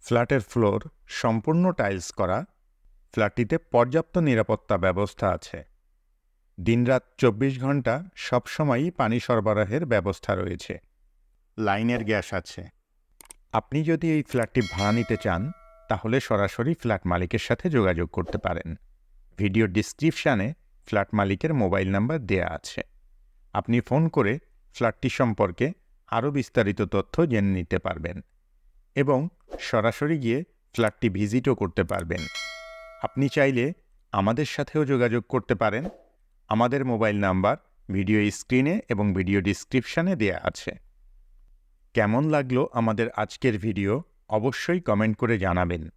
ফ্ল্যাটের ফ্লোর সম্পূর্ণ টাইলস করা, ফ্ল্যাটটিতে পর্যাপ্ত নিরাপত্তা ব্যবস্থা আছে। দিনরাত চব্বিশ ঘণ্টা সবসময়ই পানি সরবরাহের ব্যবস্থা রয়েছে। লাইনের গ্যাস আছে। আপনি যদি এই ফ্ল্যাটটি ভাড়া নিতে চান, তাহলে সরাসরি ফ্ল্যাট মালিকের সাথে যোগাযোগ করতে পারেন। ভিডিও ডিসক্রিপশানে ফ্ল্যাট মালিকের মোবাইল নাম্বার দেয়া আছে। আপনি ফোন করে ফ্ল্যাটটি সম্পর্কে আরও বিস্তারিত তথ্য জেনে নিতে পারবেন। এবং সরাসরি গিয়ে ফ্ল্যাটটি ভিজিটও করতে পারবেন। আপনি চাইলে আমাদের সাথেও যোগাযোগ করতে পারেন। আমাদের মোবাইল নাম্বার ভিডিও স্ক্রিনে এবং ভিডিও ডিসক্রিপশানে দেয়া আছে। কেমন লাগল আমাদের আজকের ভিডিও অবশ্যই কমেন্ট করে জানাবেন।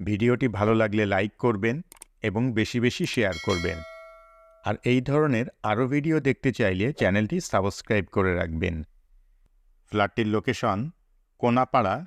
ভিডিওটি ভালো লাগলে লাইক করবেন এবং বেশি বেশি শেয়ার করবেন। আর এই ধরনের আরও ভিডিও দেখতে চাইলে চ্যানেলটি সাবস্ক্রাইব করে রাখবেন। ফ্ল্যাটটির লোকেশন কোনাপাড়া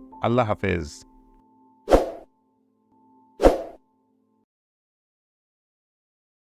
আল্লাহ হাফেজ।